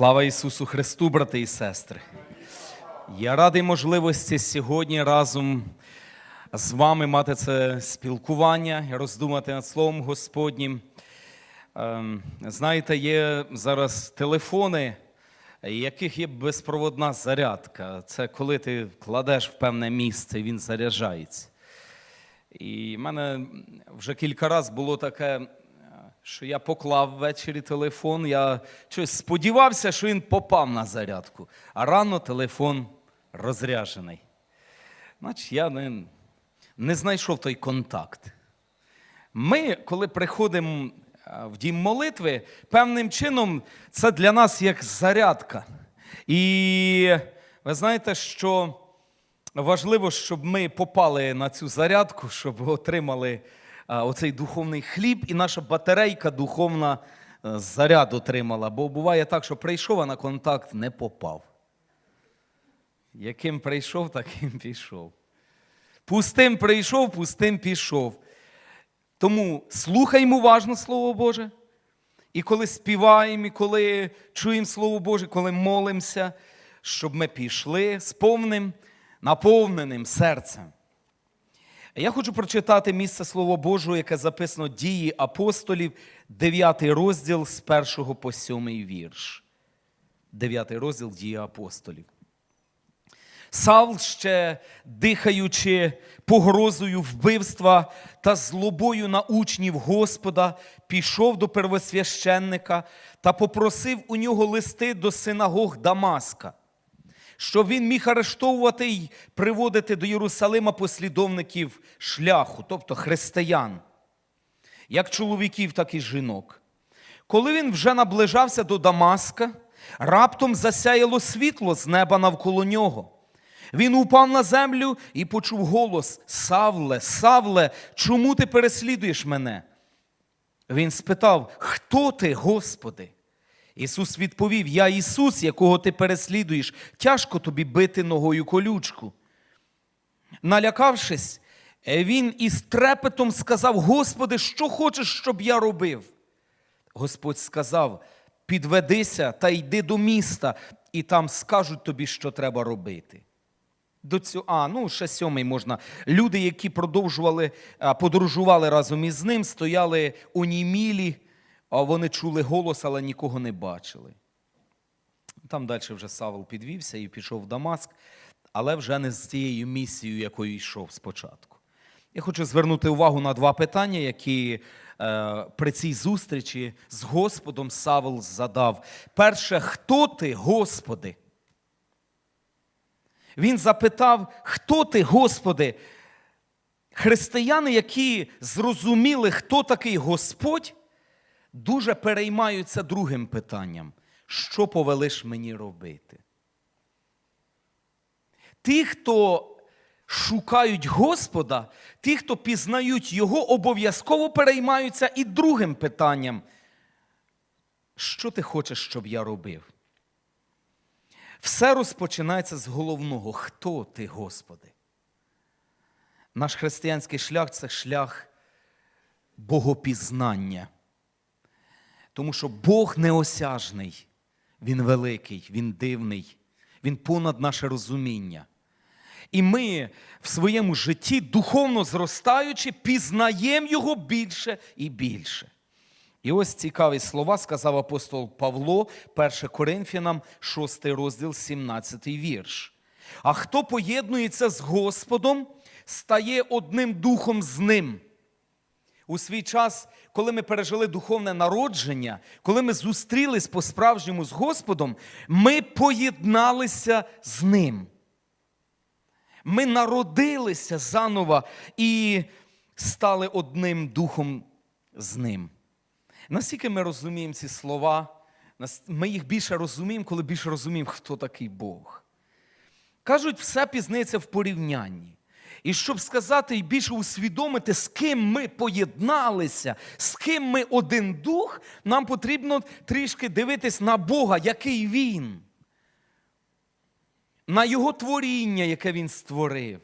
Слава Ісусу Христу, брати і сестри! Я радий можливості сьогодні разом з вами мати це спілкування і роздумати над Словом Господнім. Ем, Знаєте, є зараз телефони, яких є безпроводна зарядка. Це коли ти кладеш в певне місце він заряджається. І в мене вже кілька разів було таке, що я поклав ввечері телефон. Я щось сподівався, що він попав на зарядку, а рано телефон розряджений. Значить, я не, не знайшов той контакт. Ми, коли приходимо в дім молитви, певним чином це для нас як зарядка. І ви знаєте, що важливо, щоб ми попали на цю зарядку, щоб отримали оцей духовний хліб, і наша батарейка духовна е, заряд отримала. Бо буває так, що прийшов, а на контакт не попав. Яким прийшов, таким пішов. Пустим прийшов, пустим пішов. Тому слухаймо уважно Слово Боже. І коли співаємо, і коли чуємо Слово Боже, коли молимося, щоб ми пішли з повним, наповненим серцем. Я хочу прочитати місце Слова Божого, яке записано дії апостолів, 9 розділ з 1 по 7 вірш. 9 розділ дії апостолів. Савл ще дихаючи погрозою вбивства та злобою на учнів Господа, пішов до первосвященника та попросив у нього листи до синагог Дамаска, щоб він міг арештовувати й приводити до Єрусалима послідовників шляху, тобто християн, як чоловіків, так і жінок. Коли він вже наближався до Дамаска, раптом засяяло світло з неба навколо нього. Він упав на землю і почув голос: Савле, Савле, чому ти переслідуєш мене? Він спитав: Хто ти, Господи? Ісус відповів: Я Ісус, якого ти переслідуєш, тяжко тобі бити ногою колючку. Налякавшись, він із трепетом сказав: Господи, що хочеш, щоб я робив? Господь сказав: підведися та йди до міста, і там скажуть тобі, що треба робити. До цього, а, ну, ще сьомий можна. Люди, які продовжували, подорожували разом із ним, стояли у німілі, а вони чули голос, але нікого не бачили. Там далі вже Савл підвівся і пішов в Дамаск, але вже не з тією місією, якою йшов спочатку. Я хочу звернути увагу на два питання, які е, при цій зустрічі з Господом Савл задав. Перше, хто ти, Господи? Він запитав, хто ти, Господи? Християни, які зрозуміли, хто такий Господь, дуже переймаються другим питанням: що повелиш мені робити? Ті, хто шукають Господа, ті, хто пізнають Його, обов'язково переймаються і другим питанням. Що ти хочеш, щоб я робив? Все розпочинається з головного. Хто ти, Господи? Наш християнський шлях це шлях богопізнання. Тому що Бог неосяжний, Він великий, Він дивний, Він понад наше розуміння. І ми в своєму житті, духовно зростаючи, пізнаємо Його більше і більше. І ось цікаві слова сказав апостол Павло, 1 Коринфянам, 6 розділ, 17 вірш. А хто поєднується з Господом, стає одним духом з ним. У свій час, коли ми пережили духовне народження, коли ми зустрілись по-справжньому з Господом, ми поєдналися з Ним. Ми народилися заново і стали одним духом з Ним. Наскільки ми розуміємо ці слова, ми їх більше розуміємо, коли більше розуміємо, хто такий Бог. Кажуть, все пізнається в порівнянні. І щоб сказати і більше усвідомити, з ким ми поєдналися, з ким ми один дух, нам потрібно трішки дивитись на Бога, який Він, на Його творіння, яке Він створив.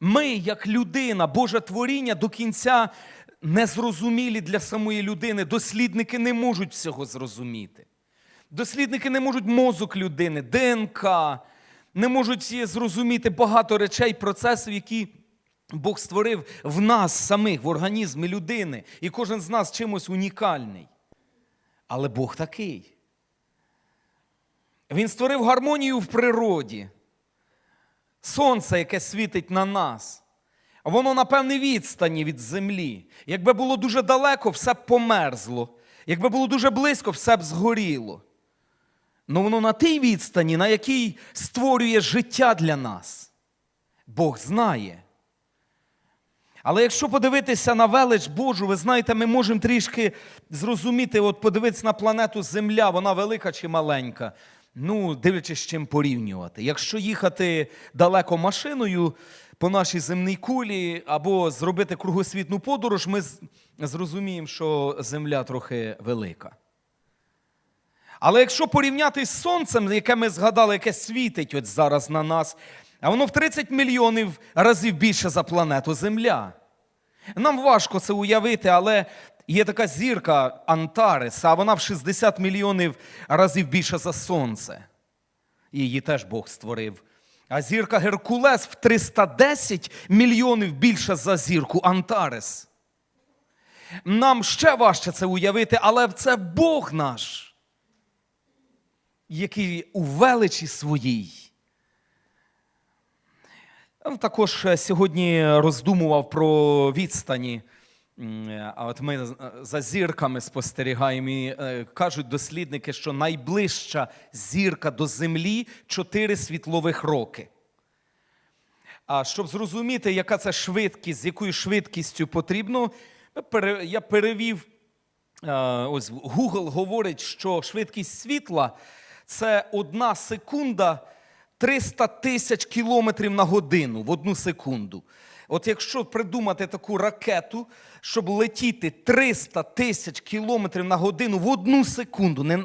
Ми, як людина, Боже творіння, до кінця незрозумілі для самої людини, дослідники не можуть всього зрозуміти. Дослідники не можуть мозок людини, ДНК, не можуть зрозуміти багато речей, процесів, які Бог створив в нас самих, в організмі людини. І кожен з нас чимось унікальний. Але Бог такий. Він створив гармонію в природі. Сонце, яке світить на нас. Воно на певній відстані від землі. Якби було дуже далеко, все б померзло. Якби було дуже близько, все б згоріло. Ну воно на тій відстані, на якій створює життя для нас. Бог знає. Але якщо подивитися на велич Божу, ви знаєте, ми можемо трішки зрозуміти, от подивитися на планету Земля, вона велика чи маленька. Ну, дивлячись, з чим порівнювати. Якщо їхати далеко машиною по нашій земній кулі або зробити кругосвітну подорож, ми зрозуміємо, що Земля трохи велика. Але якщо порівняти з сонцем, яке ми згадали, яке світить от зараз на нас, а воно в 30 мільйонів разів більше за планету Земля. Нам важко це уявити, але є така зірка Антарес, а вона в 60 мільйонів разів більше за сонце. І її теж Бог створив. А зірка Геркулес в 310 мільйонів більше за зірку Антарес. Нам ще важче це уявити, але це Бог наш який у величі своїй. Також е, сьогодні роздумував про відстані. Е, А от ми за зірками спостерігаємо. І е, кажуть дослідники, що найближча зірка до Землі 4 світлових роки. А щоб зрозуміти, яка це швидкість, з якою швидкістю потрібно, я перевів. Е, Ось Google говорить, що швидкість світла це одна секунда 300 тисяч кілометрів на годину в одну секунду. От якщо придумати таку ракету, щоб летіти 300 тисяч кілометрів на годину в одну секунду, не,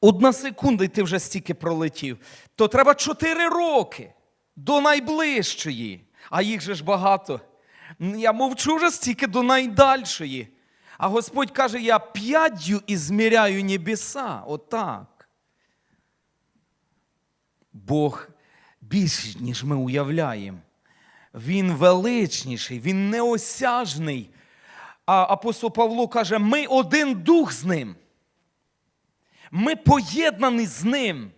одна секунда, і ти вже стільки пролетів, то треба 4 роки до найближчої. А їх же ж багато. Я мовчу вже стільки до найдальшої. А Господь каже: я п'яддю ізміряю небеса. Отак. Бог більший, ніж ми уявляємо. Він величніший, він неосяжний. А апостол Павло каже: ми один дух з ним. Ми поєднані з ним.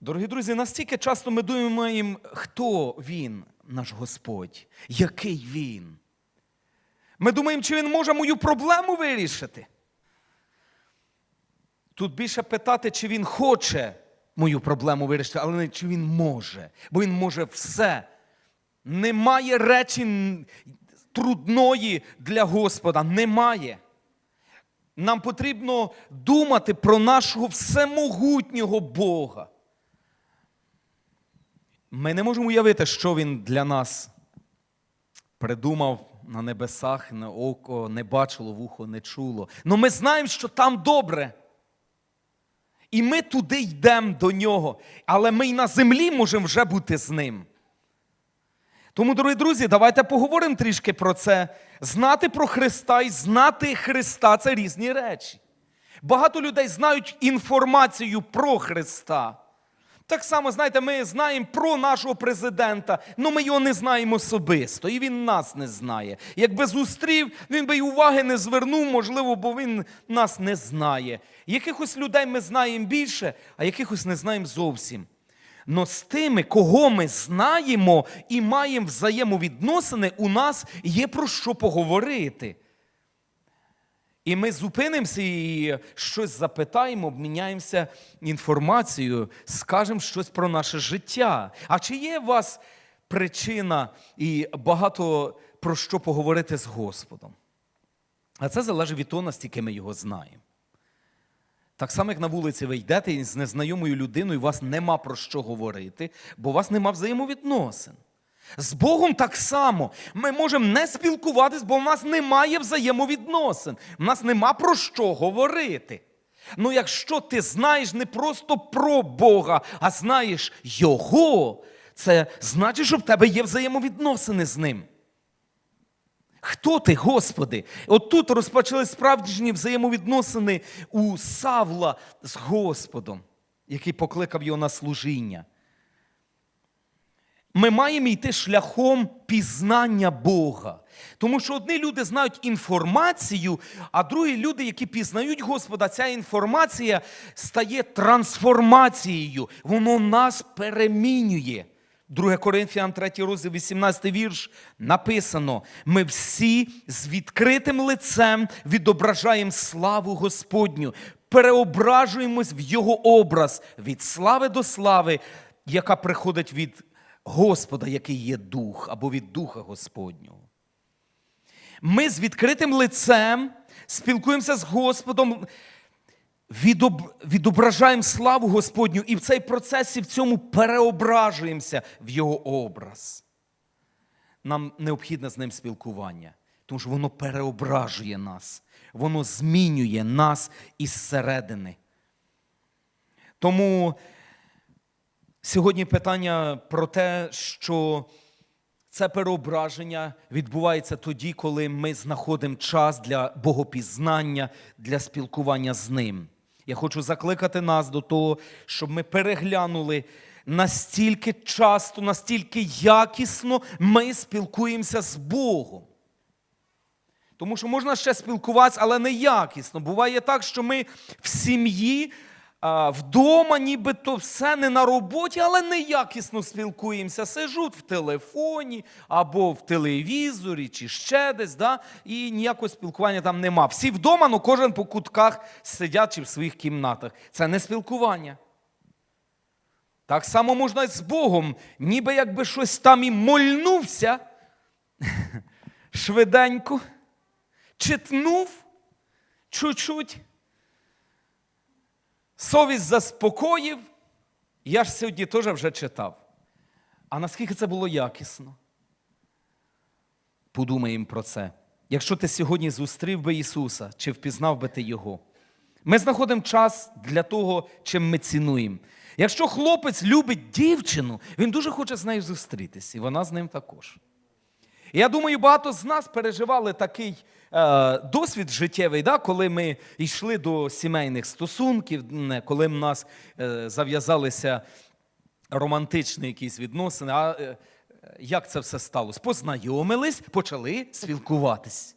Дорогі друзі, настільки часто ми думаємо, хто він, наш Господь, який він. Ми думаємо, чи він може мою проблему вирішити. Тут більше питати, чи він хоче мою проблему вирішити, але не чи він може. Бо він може все. Немає речі трудної для Господа. Немає. Нам потрібно думати про нашого всемогутнього Бога. Ми не можемо уявити, що він для нас придумав на небесах, на око не бачило, вухо не чуло. Ну ми знаємо, що там добре. І ми туди йдемо до нього. Але ми й на землі можемо вже бути з ним. Тому, дорогі друзі, давайте поговоримо трішки про це. Знати про Христа і знати Христа це різні речі. Багато людей знають інформацію про Христа. Так само, знаєте, ми знаємо про нашого президента, але ми його не знаємо особисто, і він нас не знає. Якби зустрів, він би й уваги не звернув, можливо, бо він нас не знає. Якихось людей ми знаємо більше, а якихось не знаємо зовсім. Но з тими, кого ми знаємо і маємо взаємовідносини, у нас є про що поговорити. І ми зупинимося і щось запитаємо, обміняємося інформацією, скажемо щось про наше життя. А чи є у вас причина і багато про що поговорити з Господом? А це залежить від того, наскільки ми його знаємо. Так само, як на вулиці ви йдете з незнайомою людиною, у вас нема про що говорити, бо у вас нема взаємовідносин. З Богом так само. Ми можемо не спілкуватись, бо в нас немає взаємовідносин. У нас нема про що говорити. Ну, якщо ти знаєш не просто про Бога, а знаєш Його, це значить, що в тебе є взаємовідносини з ним. Хто ти, Господи? От тут розпочали справжні взаємовідносини у Савла з Господом, який покликав його на служіння. Ми маємо йти шляхом пізнання Бога. Тому що одні люди знають інформацію, а другі люди, які пізнають Господа, ця інформація стає трансформацією. Воно нас перемінює. 2 Коринфянам 3 розділ, 18 вірш написано: ми всі з відкритим лицем відображаємо славу Господню, переображуємось в Його образ від слави до слави, яка приходить від Господа, який є дух, або від Духа Господнього. Ми з відкритим лицем спілкуємося з Господом, відоб... відображаємо славу Господню, і в цей процесі в цьому переображуємося в Його образ. Нам необхідне з ним спілкування, тому що воно переображує нас, воно змінює нас із середини. Тому сьогодні питання про те, що це переображення відбувається тоді, коли ми знаходимо час для богопізнання, для спілкування з ним. Я хочу закликати нас до того, щоб ми переглянули настільки часто, настільки якісно ми спілкуємося з Богом. Тому що можна ще спілкуватися, але не якісно. Буває так, що ми в сім'ї, вдома, нібито все не на роботі, але неякісно спілкуємося. Сижуть в телефоні або в телевізорі, чи ще десь, да? і ніякого спілкування там нема. Всі вдома, але кожен по кутках сидять чи в своїх кімнатах. Це не спілкування. Так само можна і з Богом, ніби якби щось там і мольнувся швиденько, читнув чуть-чуть, совість заспокоїв. Я ж сьогодні теж вже читав. А наскільки це було якісно? Подумаємо про це. Якщо ти сьогодні зустрів би Ісуса, чи впізнав би ти Його? Ми знаходимо час для того, чим ми цінуємо. Якщо хлопець любить дівчину, він дуже хоче з нею зустрітись, і вона з ним також. Я думаю, багато з нас переживали такий е, досвід життєвий, да, коли ми йшли до сімейних стосунків, коли в нас е, зав'язалися романтичні якісь відносини. А е, як це все сталося? Познайомились, почали спілкуватись.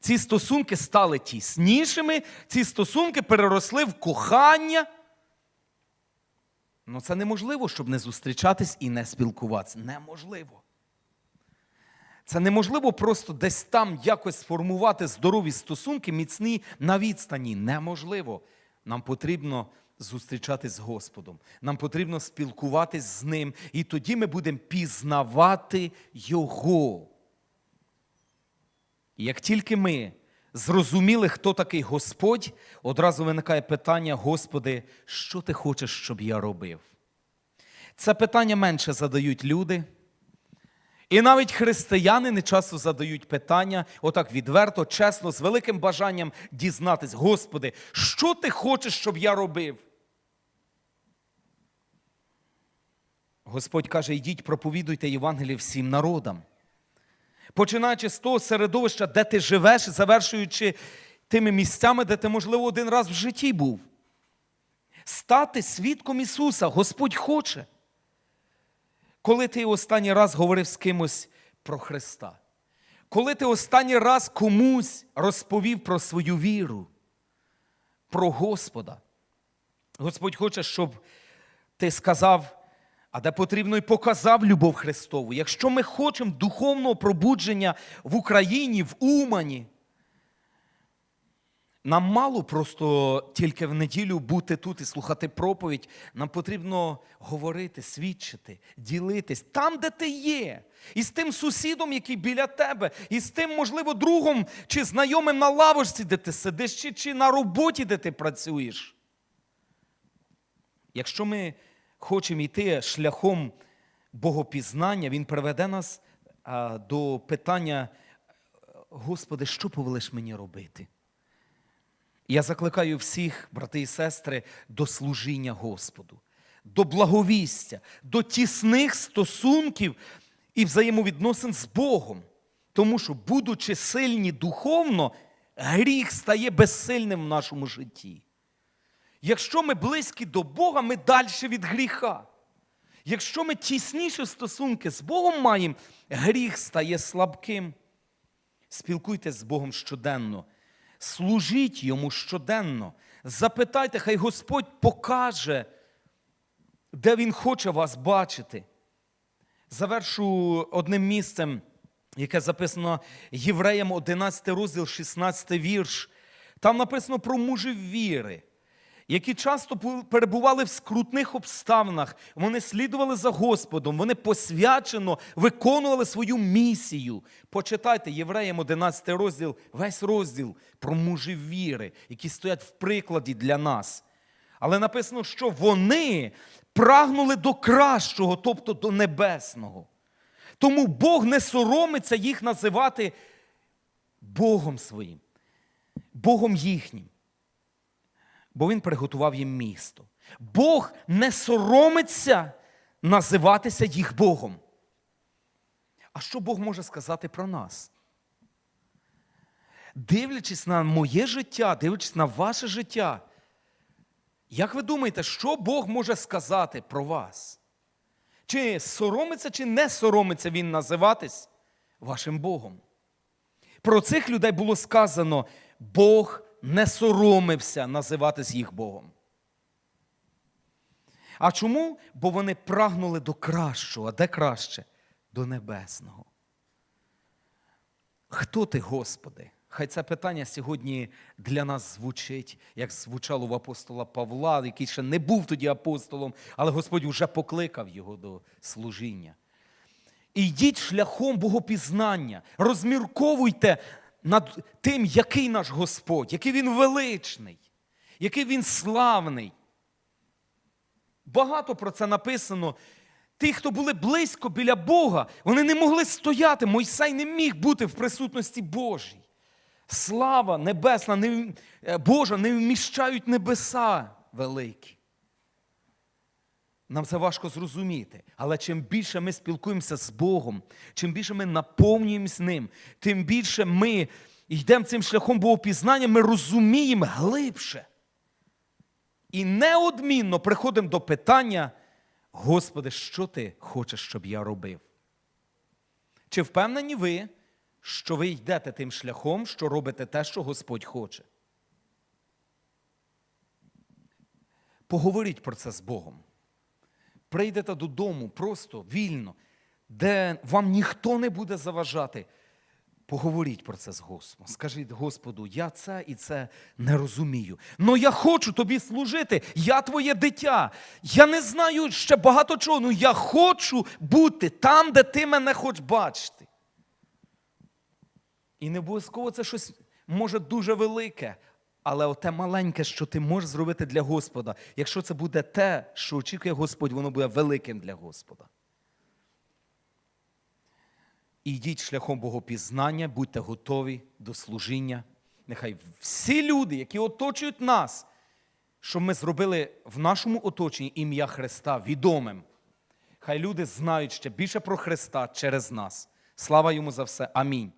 Ці стосунки стали тіснішими, ці стосунки переросли в кохання. Ну, це неможливо, щоб не зустрічатись і не спілкуватися. Неможливо. Це неможливо просто десь там якось сформувати здорові стосунки, міцні на відстані. Неможливо. Нам потрібно зустрічатись з Господом. Нам потрібно спілкуватись з Ним. І тоді ми будемо пізнавати Його. І як тільки ми зрозуміли, хто такий Господь, одразу виникає питання: Господи, що ти хочеш, щоб я робив? Це питання менше задають люди. І навіть християни не часто задають питання, отак відверто, чесно, з великим бажанням дізнатись, Господи, що ти хочеш, щоб я робив? Господь каже: йдіть, проповідуйте Євангеліє всім народам. Починаючи з того середовища, де ти живеш, завершуючи тими місцями, де ти, можливо, один раз в житті був. Стати свідком Ісуса Господь хоче. Коли ти останній раз говорив з кимось про Христа? Коли ти останній раз комусь розповів про свою віру, про Господа? Господь хоче, щоб ти сказав, а де потрібно і показав любов Христову. Якщо ми хочемо духовного пробудження в Україні, в Умані, нам мало просто тільки в неділю бути тут і слухати проповідь. Нам потрібно говорити, свідчити, ділитись там, де ти є. І з тим сусідом, який біля тебе, і з тим, можливо, другом чи знайомим на лавочці, де ти сидиш, чи, чи на роботі, де ти працюєш. Якщо ми хочемо йти шляхом богопізнання, він приведе нас а, до питання: Господи, що повелиш мені робити? Я закликаю всіх, брати і сестри, до служіння Господу, до благовістя, до тісних стосунків і взаємовідносин з Богом. Тому що, будучи сильні духовно, гріх стає безсильним в нашому житті. Якщо ми близькі до Бога, ми далі від гріха. Якщо ми тісніші стосунки з Богом маємо, гріх стає слабким. Спілкуйтесь з Богом щоденно, служіть йому щоденно. Запитайте, хай Господь покаже, де Він хоче вас бачити. Завершу одним місцем, яке записано Євреям 11 розділ, 16 вірш. Там написано про мужів віри, які часто перебували в скрутних обставинах. Вони слідували за Господом, вони посвячено виконували свою місію. Почитайте Євреям 11 розділ, весь розділ про мужів віри, які стоять в прикладі для нас. Але написано, що вони прагнули до кращого, тобто до небесного. Тому Бог не соромиться їх називати Богом своїм, Богом їхнім. Бо Він приготував їм місто. Бог не соромиться називатися їх Богом. А що Бог може сказати про нас? Дивлячись на моє життя, дивлячись на ваше життя, як ви думаєте, що Бог може сказати про вас? Чи соромиться, чи не соромиться він називатись вашим Богом? Про цих людей було сказано: Бог не соромився називатись їх Богом. А чому? Бо вони прагнули до кращого, а де краще? До небесного. Хто ти, Господи? Хай це питання сьогодні для нас звучить, як звучало в апостола Павла, який ще не був тоді апостолом, але Господь вже покликав його до служіння. І йдіть шляхом богопізнання, розмірковуйте над тим, який наш Господь, який Він величний, який Він славний. Багато про це написано. Ті, хто були близько біля Бога, вони не могли стояти. Мойсей не міг бути в присутності Божій. Слава небесна, не, е, Божа, не вміщають небеса великі. Нам це важко зрозуміти. Але чим більше ми спілкуємося з Богом, чим більше ми наповнюємось ним, тим більше ми йдемо цим шляхом богопізнання, ми розуміємо глибше. І неодмінно приходимо до питання: Господи, що ти хочеш, щоб я робив? Чи впевнені ви, що ви йдете тим шляхом, що робите те, що Господь хоче? Поговоріть про це з Богом. Прийдете додому просто, вільно, де вам ніхто не буде заважати. Поговоріть про це з Господом. Скажіть Господу, я це і це не розумію. Но я хочу тобі служити. Я твоє дитя. Я не знаю ще багато чого. Ну я хочу бути там, де ти мене хочеш бачити. І не обов'язково це щось може дуже велике, але оте маленьке, що ти можеш зробити для Господа. Якщо це буде те, що очікує Господь, воно буде великим для Господа. І йдіть шляхом богопізнання, будьте готові до служіння. Нехай всі люди, які оточують нас, щоб ми зробили в нашому оточенні ім'я Христа відомим. Хай люди знають ще більше про Христа через нас. Слава йому за все. Амінь.